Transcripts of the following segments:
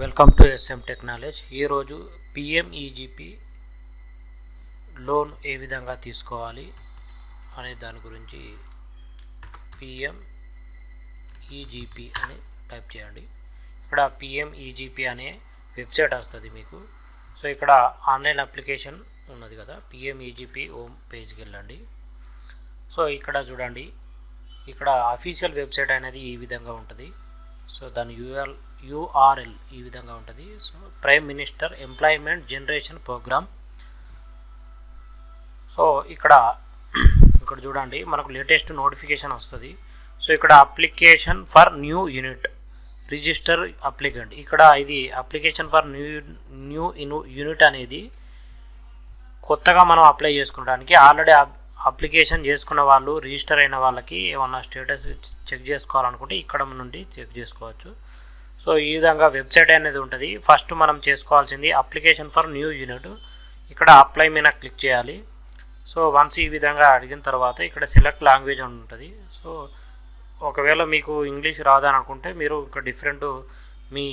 Welcome to SM technology ఈరోజు PMEGP loan ఏ విధంగా తీసుకోవాలి అనే దాని గురించి పిఎం ఈజీపీ అని టైప్ చేయండి. ఇక్కడ పిఎంఈజీపీ అనే వెబ్సైట్ వస్తుంది మీకు. సో ఇక్కడ ఆన్లైన్ అప్లికేషన్ ఉన్నది కదా. పిఎంఈజీపీ హోమ్ పేజ్కి వెళ్ళండి. సో ఇక్కడ చూడండి. ఇక్కడ అఫీషియల్ వెబ్సైట్ అనేది ఈ విధంగా ఉంటుంది. సో దాని యూఆర్ యూఆర్ఎల్ ఈ విధంగా ఉంటుంది. So prime minister employment generation programme. So ఇక్కడ ఇక్కడ చూడండి మనకు లేటెస్ట్ నోటిఫికేషన్ వస్తుంది. సో ఇక్కడ application for new unit register applicant. ఇక్కడ ఇది application for new new unit అనేది కొత్తగా మనం అప్లై చేసుకోవడానికి ఆల్రెడీ అప్లికేషన్ చేసుకున్న వాళ్ళు రిజిస్టర్ అయిన వాళ్ళకి ఏమన్నా స్టేటస్ చెక్ చేసుకోవాలనుకుంటే ఇక్కడ నుండి చెక్ చేసుకోవచ్చు. సో ఈ విధంగా వెబ్సైట్ అనేది ఉంటుంది. ఫస్ట్ మనం చేసుకోవాల్సింది అప్లికేషన్ ఫర్ న్యూ యూనిట్. ఇక్కడ అప్లై మీద క్లిక్ చేయాలి. సో వన్స్ ఈ విధంగా అడిగిన తర్వాత ఇక్కడ సెలెక్ట్ లాంగ్వేజ్ అని ఉంటుంది. సో ఒకవేళ మీకు ఇంగ్లీష్ రాదని అనుకుంటే మీరు ఇక్కడ డిఫరెంట్ మీ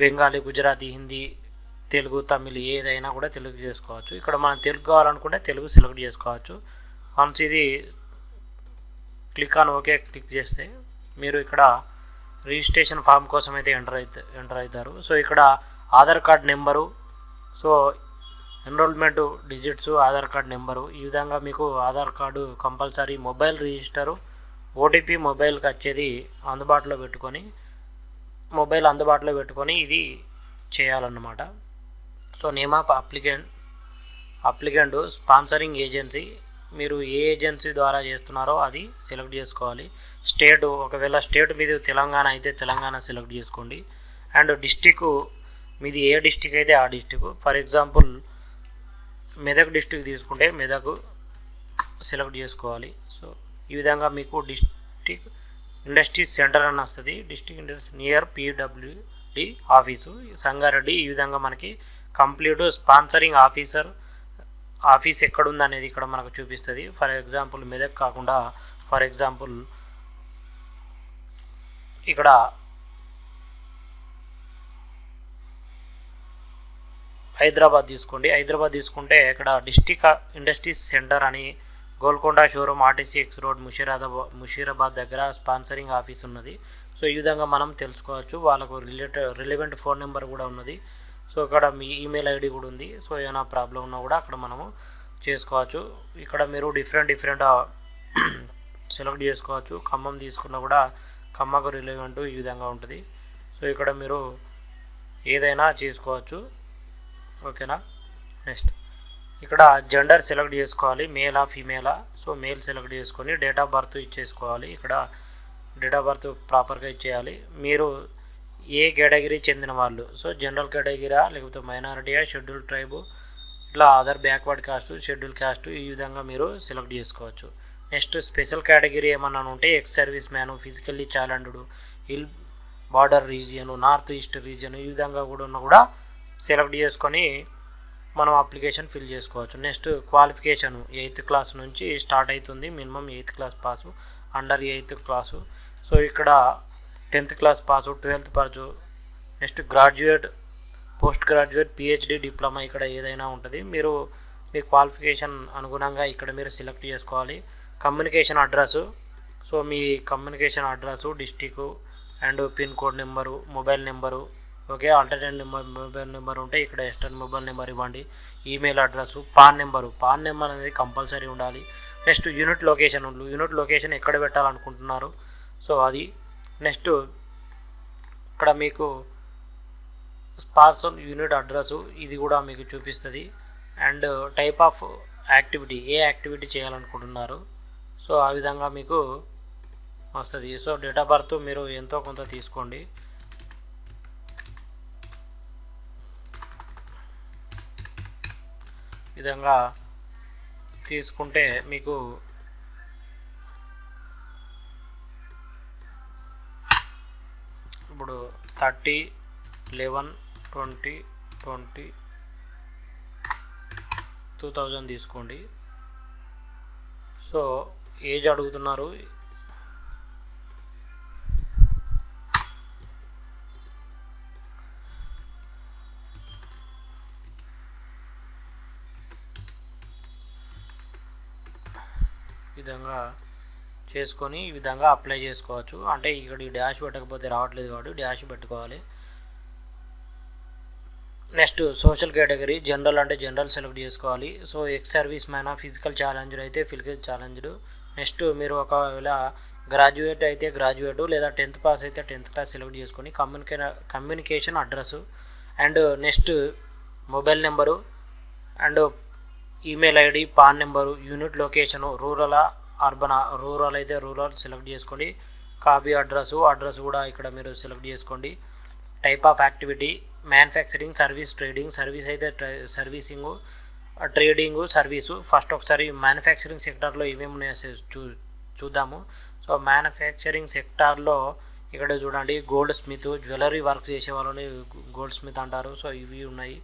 బెంగాలీ గుజరాతీ హిందీ తెలుగు తమిళ్ ఏదైనా కూడా తెలుగు చేసుకోవచ్చు. ఇక్కడ మనం తెలుగు కావాలనుకుంటే తెలుగు సెలెక్ట్ చేసుకోవచ్చు. వన్స్ ఇది క్లిక్ ఆన్ ఓకే క్లిక్ చేస్తే మీరు ఇక్కడ రిజిస్ట్రేషన్ ఫామ్ కోసం అయితే ఎంటర్ అయితే ఎంటర్ అవుతారు. సో ఇక్కడ Aadhaar card number so enrollment digits Aadhaar card number ఈ విధంగా మీకు Aadhaar card compulsory mobile register OTP మొబైల్కి వచ్చేది అందుబాటులో పెట్టుకొని మొబైల్ అందుబాటులో పెట్టుకొని ఇది చేయాలన్నమాట. So name of applicant applicant sponsoring agency మీరు ఏ ఏజెన్సీ ద్వారా చేస్తున్నారో అది సెలెక్ట్ చేసుకోవాలి. స్టేట్ ఒకవేళ స్టేట్ మీది తెలంగాణ అయితే తెలంగాణ సెలెక్ట్ చేసుకోండి. అండ్ డిస్టిక్ మీది ఏ డిస్టిక్ అయితే ఆ district for example Medak district తీసుకుంటే మెదక్ సెలెక్ట్ చేసుకోవాలి. సో ఈ విధంగా మీకు డిస్టిక్ ఇండస్ట్రీస్ సెంటర్ అని వస్తుంది. District industry near PWD office. Sangareddy ఈ విధంగా మనకి కంప్లీట్ స్పాన్సరింగ్ ఆఫీసర్ ఆఫీస్ ఎక్కడుందనేది ఇక్కడ మనకు చూపిస్తుంది. ఫర్ ఎగ్జాంపుల్ మెదక్ కాకుండా ఫర్ ఎగ్జాంపుల్ ఇక్కడ హైదరాబాద్ తీసుకోండి. హైదరాబాద్ తీసుకుంటే ఇక్కడ డిస్టిక్ ఇండస్ట్రీస్ సెంటర్ అని Golconda showroom RTC X road Musheerabad Musheerabad దగ్గర స్పాన్సరింగ్ ఆఫీస్ ఉన్నది. సో ఈ విధంగా మనం తెలుసుకోవచ్చు. వాళ్ళకు రిలేటెడ్ రిలవెంట్ ఫోన్ నెంబర్ కూడా ఉన్నది. సో ఇక్కడ మీ ఈమెయిల్ ఐడి కూడా ఉంది. సో ఏమైనా ప్రాబ్లం ఉన్నా కూడా అక్కడ మనము చేసుకోవచ్చు. ఇక్కడ మీరు డిఫరెంట్ డిఫరెంట్ సెలెక్ట్ చేసుకోవచ్చు. ఖమ్మం తీసుకున్నా కూడా ఖమ్మకు రిలవెంట్ ఈ విధంగా ఉంటుంది. సో ఇక్కడ మీరు ఏదైనా చేసుకోవచ్చు. ఓకేనా నెక్స్ట్ ఇక్కడ జెండర్ సెలెక్ట్ చేసుకోవాలి. మేలా ఫీమేలా సో మేల్ సెలెక్ట్ చేసుకొని డేట్ ఆఫ్ బర్త్ ఇచ్చేసుకోవాలి. ఇక్కడ డేట్ ఆఫ్ బర్త్ ప్రాపర్గా ఇచ్చేయాలి. మీరు ఏ కేటగిరీ చెందిన వాళ్ళు? సో జనరల్ కేటగిరీయా లేకపోతే మైనారిటీయా షెడ్యూల్ ట్రైబు? ఇట్లా other backward caste schedule caste ఈ విధంగా మీరు సెలెక్ట్ చేసుకోవచ్చు. నెక్స్ట్ స్పెషల్ కేటగిరీ ఏమన్నా ఉంటే ex service man physically challenged hill border region north east region ఈ విధంగా కూడా ఉన్న కూడా సెలెక్ట్ చేసుకొని మనం అప్లికేషన్ ఫిల్ చేసుకోవచ్చు. నెక్స్ట్ క్వాలిఫికేషన్ ఎయిత్ క్లాస్ నుంచి స్టార్ట్ అవుతుంది minimum eighth class pass under eighth class. So ఇక్కడ tenth class pass twelfth pass next graduate post graduate PhD diploma ఇక్కడ ఏదైనా ఉంటుంది. మీరు మీ క్వాలిఫికేషన్ అనుగుణంగా ఇక్కడ మీరు సెలెక్ట్ చేసుకోవాలి. Communication address so me communication address district and pin code number mobile number okay? Alternate number mobile number ఉంటే ఇక్కడ ఎక్స్టర్న్ మొబైల్ నెంబర్ ఇవ్వండి. Email address PAN number. PAN number అనేది కంపల్సరీ ఉండాలి. Next unit location unit location ఎక్కడ పెట్టాలనుకుంటున్నారు? So అది next ఇక్కడ మీకు స్పాన్సర్ యూనిట్ అడ్రస్ ఇది కూడా మీకు చూపిస్తుంది. అండ్ టైప్ ఆఫ్ యాక్టివిటీ ఏ యాక్టివిటీ చేయాలనుకుంటున్నారు. సో ఆ విధంగా మీకు వస్తుంది. సో డేట్ ఆఫ్ బర్త్ మీరు ఎంతో కొంత తీసుకోండి. విధంగా తీసుకుంటే మీకు ఇప్పుడు thirty eleven twenty twenty two thousand తీసుకోండి. సో ఏజ్ అడుగుతున్నారు? విధంగా చేసుకొని ఈ విధంగా అప్లై చేసుకోవచ్చు. అంటే ఇక్కడ ఈ డాష్ పెట్టకపోతే రావట్లేదు కాబట్టి డాష్ పెట్టుకోవాలి. నెక్స్ట్ సోషల్ కేటగిరీ జనరల్ అంటే జనరల్ సెలెక్ట్ చేసుకోవాలి. So ex service man physical challenged అయితే ఫిజికల్ ఛాలెంజ్డ్. నెక్స్ట్ మీరు ఒకవేళ గ్రాడ్యుయేట్ అయితే గ్రాడ్యుయేట్ లేదా టెన్త్ పాస్ అయితే టెన్త్ క్లాస్ సెలెక్ట్ చేసుకొని కమ్యూనికే communication address. And next mobile number and email ID PAN number unit location రూరలా urban rural అయితే rural select చేసుకోండి. Copy address address కూడా ఇక్కడ మీరు సెలెక్ట్ చేసుకోండి. Type of activity manufacturing service trading service అయితే servicing trading service first ఒకసారి manufacturing సెక్టార్లో ఏమేమి ఉన్నాయో చూ చూద్దాము. సో మ్యానుఫ్యాక్చరింగ్ సెక్టార్లో ఇక్కడ చూడండి. గోల్డ్ స్మిత్ జ్యువెలరీ వర్క్ చేసే వాళ్ళని గోల్డ్ స్మిత్ అంటారు. సో ఇవి ఉన్నాయి.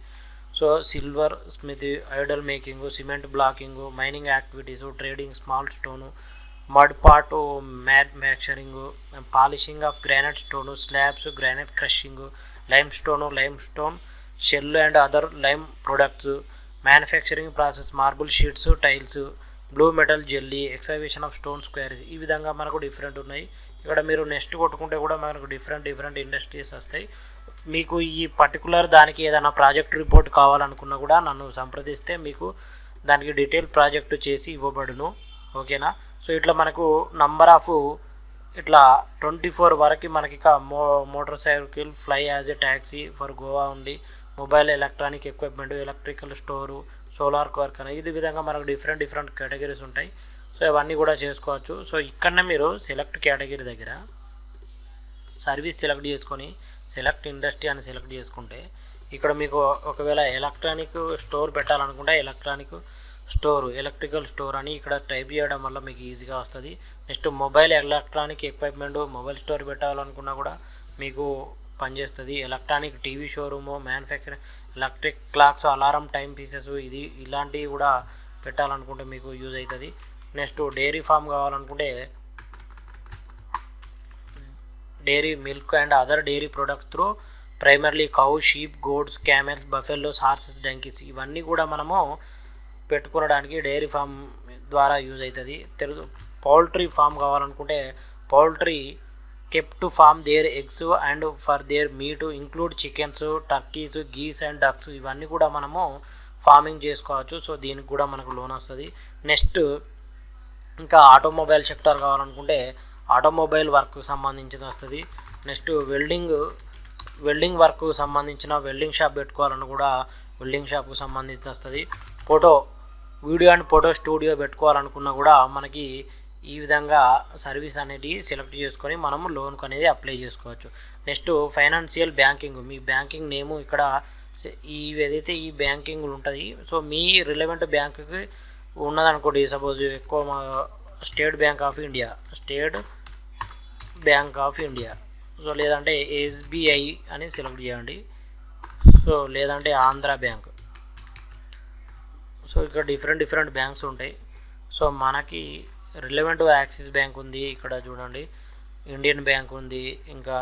So silversmith idol making cement blocking mining activities trading small stone mud part manufacturing polishing of granite stone slabs granite crushing limestone limestone shell and other lime products manufacturing process marble sheets tiles blue metal jelly exhibition of stone squares ఈ విధంగా మనకు different ఉన్నాయి. ఇక్కడ మీరు next కొట్టుకుంటే కూడా మనకు different different industries వస్తాయి. మీకు ఈ పర్టికులర్ దానికి ఏదైనా ప్రాజెక్ట్ రిపోర్ట్ కావాలనుకున్నా కూడా నన్ను సంప్రదిస్తే మీకు దానికి డీటెయిల్ ప్రాజెక్ట్ చేసి ఇవ్వబడును. ఓకేనా? సో ఇట్లా మనకు నంబర్ ఆఫ్ ఇట్లా ట్వంటీ ఫోర్ వరకు మనకి మో motorcycle fly as a taxi for Goa ఉండి mobile electronic equipment electrical store solar work అని ఇది విధంగా మనకు డిఫరెంట్ డిఫరెంట్ కేటగిరీస్ ఉంటాయి. సో ఇవన్నీ కూడా చేసుకోవచ్చు. సో ఇక్కడనే మీరు సెలెక్ట్ కేటగిరీ దగ్గర సర్వీస్ సెలెక్ట్ చేసుకొని సెలెక్ట్ ఇండస్ట్రీ అని సెలెక్ట్ చేసుకుంటే ఇక్కడ మీకు ఒకవేళ ఎలక్ట్రానిక్ స్టోర్ పెట్టాలనుకుంటే ఎలక్ట్రానిక్ స్టోర్ ఎలక్ట్రికల్ స్టోర్ అని ఇక్కడ టైప్ చేయడం వల్ల మీకు ఈజీగా వస్తుంది. Next mobile electronic equipment mobile store పెట్టాలనుకున్నా కూడా మీకు పనిచేస్తుంది. Electronic TV showroom manufacturing electric clocks alarm time pieces ఇది ఇలాంటివి కూడా పెట్టాలనుకుంటే మీకు యూజ్ అవుతుంది. నెక్స్ట్ డైరీ ఫామ్ కావాలనుకుంటే dairy milk and other dairy products through primarily cow sheep goats camels buffaloes horses donkeys ఇవన్నీ కూడా మనము పెట్టుకోవడానికి డైరీ ఫామ్ ద్వారా యూజ్ అవుతుంది. తెలుగు పౌల్ట్రీ ఫామ్ కావాలనుకుంటే poultry kept to farm their eggs and for their meat include chickens turkeys geese and ducks ఇవన్నీ కూడా మనము ఫార్మింగ్ చేసుకోవచ్చు. సో దీనికి కూడా మనకు లోన్ వస్తుంది. నెక్స్ట్ ఇంకా ఆటోమొబైల్ సెక్టర్ కావాలనుకుంటే ఆటోమొబైల్ వర్క్ సంబంధించింది వస్తుంది. నెక్స్ట్ వెల్డింగ్ వెల్డింగ్ వర్క్ సంబంధించిన వెల్డింగ్ షాప్ పెట్టుకోవాలని కూడా వెల్డింగ్ షాప్కు సంబంధించి వస్తుంది. Photo video and photo studio పెట్టుకోవాలనుకున్నా కూడా మనకి ఈ విధంగా సర్వీస్ అనేది సెలెక్ట్ చేసుకొని మనం లోన్కు అనేది అప్లై చేసుకోవచ్చు. నెక్స్ట్ ఫైనాన్షియల్ బ్యాంకింగ్ మీ బ్యాంకింగ్ నేము ఇక్కడ ఈ ఏదైతే ఈ బ్యాంకింగ్ ఉంటుంది సో మీ రిలవెంట్ బ్యాంకుకి ఉన్నదనుకోండి సపోజ్ ఎక్కువ మా State Bank of India State Bank of India so లేదంటే ఎస్బీఐ అని సెలెక్ట్ చేయండి. సో లేదంటే ఆంధ్ర బ్యాంక్ సో ఇక్కడ డిఫరెంట్ డిఫరెంట్ బ్యాంక్స్ ఉంటాయి. సో మనకి రిలవెంట్ యాక్సిస్ బ్యాంక్ ఉంది ఇక్కడ చూడండి. ఇండియన్ బ్యాంక్ ఉంది. ఇంకా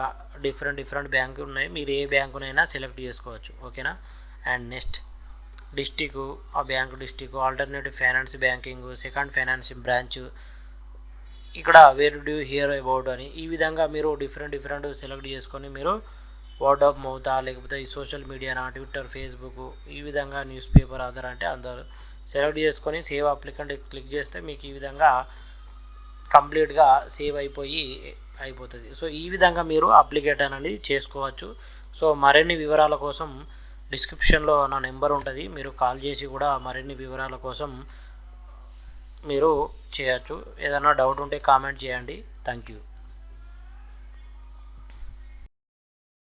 డిఫరెంట్ డిఫరెంట్ బ్యాంకు ఉన్నాయి. మీరు ఏ బ్యాంకునైనా సెలెక్ట్ చేసుకోవచ్చు. ఓకేనా అండ్ నెక్స్ట్ డిస్టిక్ ఆ bank district alternative finance banking second finance branch ఇక్కడ వేర్ డ్యూ హియర్ అబౌట్ అని. ఈ విధంగా మీరు డిఫరెంట్ డిఫరెంట్ సెలెక్ట్ చేసుకొని మీరు వర్డ్ ఆఫ్ మౌతా లేకపోతే ఈ సోషల్ మీడియానా ట్విట్టర్ ఫేస్బుక్ ఈ విధంగా న్యూస్ పేపర్ అదర్ అంటే అందరు సెలెక్ట్ చేసుకొని సేవ్ అప్లికెంట్ క్లిక్ చేస్తే మీకు ఈ విధంగా కంప్లీట్గా సేవ్ అయిపోయి అయిపోతుంది. సో ఈ విధంగా మీరు అప్లికేట్ అనేది చేసుకోవచ్చు. సో మరిన్ని వివరాల కోసం డిస్క్రిప్షన్లో నా నెంబర్ ఉంటుంది. మీరు కాల్ చేసి కూడా మరిన్ని వివరాల కోసం మీరు చేయొచ్చు. ఏదైనా డౌట్ ఉంటే కామెంట్ చేయండి. Thank you